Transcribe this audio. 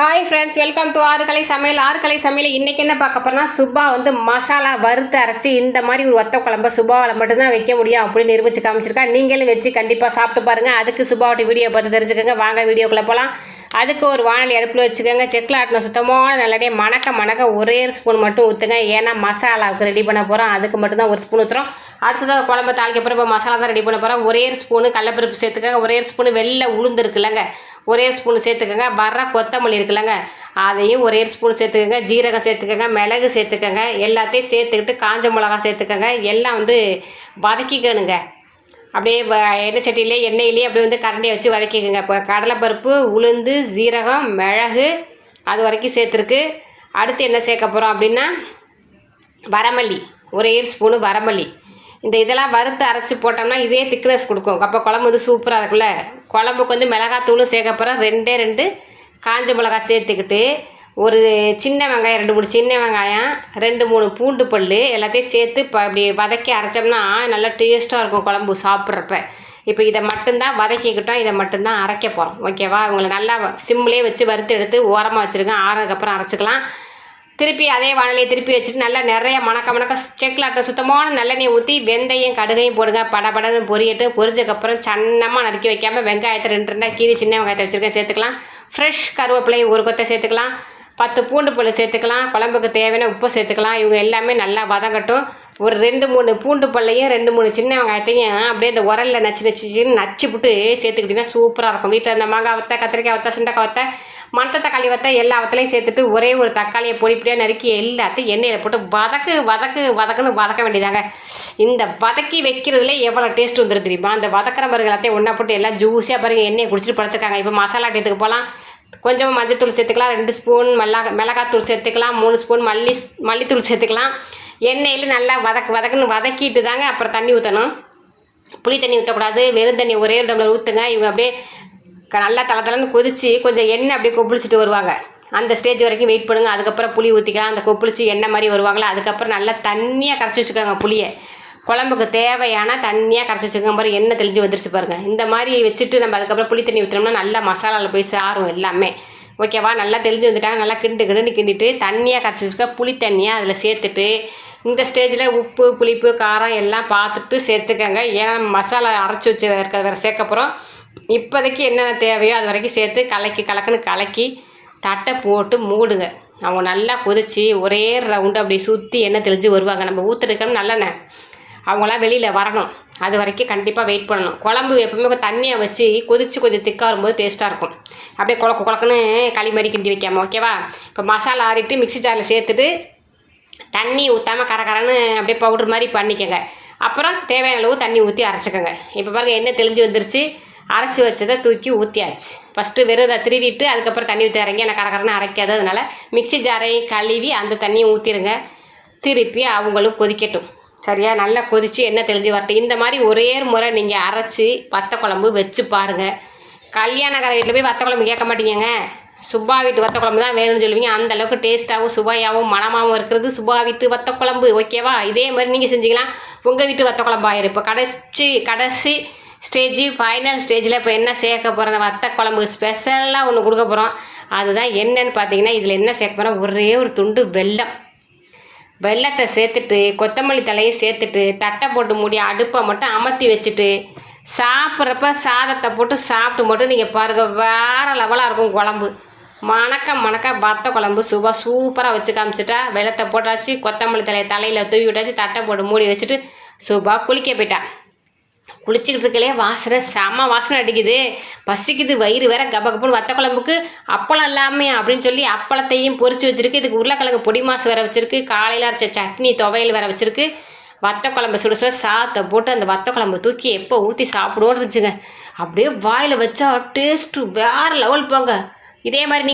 Hi friends welcome to ஆறுகலை சமையல். ஆறுகலை சமையல் இன்றைக்கி என்ன பார்க்க போறோம்னா சுபா வந்து மசாலா வறுத்து அரைச்சி இந்த மாதிரி ஒரு ஒத்த குழம்ப சுபாவில் மட்டும்தான் வைக்க முடியும் அப்படின்னு நிரூபிச்சு காமிச்சிருக்கா. நீங்களும் வச்சு கண்டிப்பாக சாப்பிட்டு பாருங்கள் அதுக்கு சுபாவோட வீடியோ பார்த்து தெரிஞ்சுக்கோங்க. வாங்க வீடியோக்குள்ளே போகலாம் அதுக்கு ஒரு வானொலி அடுப்பில் வச்சுக்கோங்க. செக்கில் ஆட்டின சுத்தமான நல்லடியே மணக்க மணக்க ஒரே ஒரு ஸ்பூன் மட்டும் ஊற்றுங்க ஏன்னா மசாலாவுக்கு ரெடி பண்ண போகிறோம் அதுக்கு மட்டும்தான் ஒரு ஸ்பூன் ஊற்றுறோம் அடுத்ததாக குழம்பு தாளிக்க போகிறோம் இப்போ மசாலா தான் ரெடி பண்ண போகிறோம் ஒரே ஸ்பூனு கடலப்பருப்பு சேர்த்துக்கோங்க. ஒரே ஸ்பூன் ஸ்பூனு வெள்ளை உளுந்து இருக்குல்லங்க. ஒரே ஸ்பூன் சேர்த்துக்கோங்க. வர்ற கொத்தமல்லி இருக்குல்லங்க. அதையும் ஒரே ஸ்பூன் சேர்த்துக்கோங்க. ஜீரகம் சேர்த்துக்கோங்க. மிளகு சேர்த்துக்கோங்க. எல்லாத்தையும் சேர்த்துக்கிட்டு காஞ்ச மிளகா சேர்த்துக்கோங்க. எல்லாம் வந்து வதக்கிக்கணுங்க. அப்படியே எண்ணெய் சட்டியிலே எண்ணெயிலே அப்படியே வந்து கரண்டியை வச்சு வதக்கிக்கோங்க. இப்போ கடலைப்பருப்பு உளுந்து ஜீரகம் மிளகு அது வரைக்கும் சேர்த்துருக்கு. அடுத்து என்ன சேர்க்க போகிறோம் அப்படின்னா வரமல்லி. ஒரே ஸ்பூனு வரமல்லி. இந்த இதெல்லாம் வறுத்து அரைச்சி போட்டோம்னா இதே திக்னஸ் கொடுக்கும். அப்போ குழம்பு வந்து சூப்பராக இருக்குல்ல குழம்புக்கு வந்து மிளகாத்தூளும் சேர்க்க போகிறோம் ரெண்டே ரெண்டு காஞ்ச மிளகா சேர்த்துக்கிட்டு ஒரு சின்ன வெங்காயம் ரெண்டு மூணு சின்ன வெங்காயம் ரெண்டு மூணு பூண்டு பல் எல்லாத்தையும் சேர்த்து இப்போ அப்படி வதக்கி அரைச்சோம்னா நல்லா டேஸ்ட்டாக இருக்கும் குழம்பு சாப்பிட்றப்ப. இப்போ இதை மட்டும்தான் வதக்கிக்கிட்டோம் இதை மட்டும்தான் அரைக்க போகிறோம் ஓகேவா உங்களை நல்லா சிம்லேயே வச்சு வறுத்து எடுத்து ஓரமாக வச்சுருக்கேன் ஆறுனதுக்கப்புறம் அரைச்சிக்கலாம். திருப்பி அதே வானிலையை திருப்பி வச்சுட்டு நல்லா நிறைய மணக்க மணக்க செக்கில் ஆட்ட சுத்தமான நல்லெண்ணெய் ஊற்றி வெந்தயம் கடுகையும் போடுங்க. படபடன்னு பொரியட்டு பொரிஞ்சதுக்கப்புறம் சன்னமாக நறுக்கி வைக்காமல் வெங்காயத்தை ரெண்டு ரெண்டாக கீரி சின்ன வெங்காயத்தை வச்சுருக்கேன் சேர்த்துக்கலாம். ஃப்ரெஷ் கருவேப்பிலையும் ஒரு கொத்தை சேர்த்துக்கலாம். பத்து பூண்டு பல் சேர்த்துக்கலாம் குழம்புக்கு தேவையான உப்பு சேர்த்துக்கலாம். இவங்க எல்லாமே நல்லா வதங்கட்டும். ஒரு ரெண்டு மூணு பூண்டு பல்லையும் ரெண்டு மூணு சின்ன வெங்காயத்தையும் அப்படியே இந்த உரலில் நச்சு நச்சுன்னு நச்சு விட்டு சேர்த்துக்கிட்டிங்கன்னா சூப்பராக இருக்கும். வீட்டில் இந்த மாங்காய் வத்தை கத்திரிக்காய் வத்தை சுண்டக்காய் வத்தை மணத்த தக்காளி வத்தை எல்லா வத்தலையும் சேர்த்துட்டு ஒரே ஒரு தக்காளியை பொடி பொடியாக நறுக்கி எல்லாத்தையும் எண்ணெயில் போட்டு வதக்கு வதக்கு வதக்குன்னு வதக்க வேண்டியதாங்க. இந்த வதக்கி வைக்கிறதுல எவ்வளோ டேஸ்ட் வந்துடும் தெரியுமா? அந்த வதக்கிற மருங்க எல்லாத்தையும் ஒன்றா போட்டு எல்லாம் ஜூஸியாக பாருங்கள் எண்ணெயை குடிச்சிட்டு படுத்துருக்காங்க. இப்போ மசாலா டேத்துக்கு போகலாம் கொஞ்சம் மஞ்சத்தூள் சேர்த்துக்கலாம் ரெண்டு ஸ்பூன் மிளகா மிளகாத்தூள் சேர்த்துக்கலாம் மூணு ஸ்பூன் மல்லி மல்லித்தூள் சேர்த்துக்கலாம். எண்ணெயில் நல்லா வதக்கு வதக்குன்னு வதக்கிட்டு தாங்க அப்புறம் தண்ணி ஊற்றணும் புளி தண்ணி ஊற்றக்கூடாது வெறும் தண்ணி ஒரே ஒரு டம்ளர் ஊற்றுங்க இவங்க அப்படியே க- நல்லா தலை தலைன்னு கொதித்து கொஞ்சம் எண்ணெய் அப்படியே கொப்பளிச்சிட்டு வருவாங்க. அந்த ஸ்டேஜ் வரைக்கும் வெயிட் பண்ணுங்கள் அதுக்கப்புறம் புளி ஊற்றிக்கலாம் அந்த கொப்பளிச்சு எண்ணெய் மாதிரி வருவாங்களா? அதுக்கப்புறம் நல்லா தண்ணியாக கரைச்சி வச்சுக்கோங்க புளியை. குழம்புக்கு தேவையான தண்ணியாக கரைச்சி வச்சுக்கோங்க பாருங்க எண்ணெய் தெளிஞ்சு வந்துருச்சு பாருங்கள் இந்த மாதிரி வச்சுட்டு நம்ம அதுக்கப்புறம் புளி தண்ணி ஊற்றினோம்னா நல்லா மசாலாவில் போய் சாரும் எல்லாமே. ஓகேவா நல்லா தெளிஞ்சு வந்துட்டாங்க. நல்லா கிண்டு கிண்டு கிண்டிட்டு தண்ணியாக கரைச்சி வச்சுக்க புளி தண்ணியாக அதில் சேர்த்துட்டு இந்த ஸ்டேஜில் உப்பு புளிப்பு காரம் எல்லாம் பார்த்துட்டு சேர்த்துக்கங்க. ஏன்னா மசாலா அரைச்சி வச்சு இருக்கிற வேறு சேர்க்க போகிறோம் இப்போதைக்கு என்னென்ன தேவையோ அது வரைக்கும் சேர்த்து கலக்கி கலக்குன்னு கலக்கி தட்டை போட்டு மூடுங்க. அவங்க நல்லா கொதிச்சு ஒரே ரவுண்டு அப்படி சுற்றி எண்ணெய் தெளிஞ்சு வருவாங்க. நம்ம ஊற்றுருக்கணும் நல்லெண்ணெய். அவங்களாம் வெளியில் வரணும். அது வரைக்கும் கண்டிப்பாக வெயிட் பண்ணணும். குழம்பு எப்பவுமே தண்ணியை வச்சு கொதிச்சு கொஞ்சம் திக்காக வரும்போது டேஸ்ட்டாக இருக்கும். அப்படியே குழக்கு குழக்குன்னு களி மாதிரி கிண்டி வைக்காம ஓகேவா இப்போ மசாலா ஆறிட்டு மிக்ஸி ஜாரில் சேர்த்துட்டு தண்ணி ஊற்றாமல் கரகரன்னு அப்படியே பவுடர் மாதிரி பண்ணிக்கோங்க. அப்புறம் தேவையான அளவு தண்ணி ஊற்றி அரைச்சிக்கோங்க. இப்போ பாருங்க என்ன தெளிஞ்சு வந்துருச்சு. அரைச்சி வச்சதை தூக்கி ஊற்றியாச்சு ஃபஸ்ட்டு வெறும் அதை திருவிட்டு அதுக்கப்புறம் தண்ணி ஊற்றி இறங்கி எனக்கு கரகரன்னு அரைக்காது அதனால் மிக்ஸி ஜாரையும் கழுவி அந்த தண்ணியை ஊற்றிடுங்க திருப்பி அவங்களும் கொதிக்கட்டும். சரியா? நல்லா கொதித்து எண்ணெய் தெளிஞ்சு வரட்டும். இந்த மாதிரி ஒரே ஒரு முறை நீங்கள் அரைச்சி வத்த குழம்பு வச்சு பாருங்கள் கல்யாணக்கார வீட்டில் போய் வத்த குழம்பு கேட்க மாட்டீங்கங்க. சுபா வீட்டு வத்த குழம்பு தான் வேணும்னு சொல்லுவீங்க. அந்த அளவுக்கு டேஸ்ட்டாகவும் சுவையாகவும் மணமாகவும் இருக்கிறது சுபா வீட்டு வத்த குழம்பு. ஓகேவா இதே மாதிரி நீங்கள் செஞ்சீங்கன்னா உங்கள் வீட்டு வத்த குழம்பு? ஆயிரும் இப்போ கடைசி கடைசி ஸ்டேஜ் ஃபைனல் ஸ்டேஜில் இப்போ என்ன சேர்க்க போகிறோம் வத்த குழம்பு ஸ்பெஷலாக ஒன்று கொடுக்க போகிறோம் அதுதான் என்னன்னு பார்த்தீங்கன்னா இதில் என்ன சேர்க்க போகிறோம் ஒரே ஒரு துண்டு வெல்லம். வெள்ளத்தை சேர்த்துட்டு கொத்தமல்லி தலையை சேர்த்துட்டு தட்டை போட்டு மூடி அடுப்பை மட்டும் அமர்த்தி வச்சுட்டு சாப்பிட்றப்ப சாதத்தை போட்டு சாப்பிட்டு மட்டும் நீங்கள் பாருங்கள் வேறு லெவலாக இருக்கும் குழம்பு. மணக்க மணக்க வத்த குழம்பு சுபா சூப்பராக வச்சு காமிச்சிட்டா வெள்ளத்தை போட்டாச்சு கொத்தமல்லி தலையை தலையில் தூவி விட்டாச்சு தட்டை போட்டு மூடி வச்சுட்டு சுபா குளிக்க போயிட்டா. குளிச்சுக்கிட்டு இருக்கலே வாசனை செம வாசனை அடிக்குது. பசிக்குது வயிறு வேற கப கப்புன்னு வத்த குழம்புக்கு அப்பளம் இல்லாமே அப்படின்னு சொல்லி அப்பளத்தையும் பொறிச்சு வச்சிருக்கு. இதுக்கு உருளைக்கிழங்கு பொடி மாசு வேற வச்சிருக்கு. காலையில் அரைச்ச சட்னி துவையல் வேற வச்சிருக்கு. வத்த குழம்பு சுட சுட சாத்தை போட்டு அந்த வத்த குழம்பு தூக்கி எப்போ ஊற்றி சாப்பிடுவோன்னு இருந்துச்சுங்க. அப்படியே வாயில் வச்சா டேஸ்ட்டு வேறு லெவல் போங்க. இதே மாதிரி நீ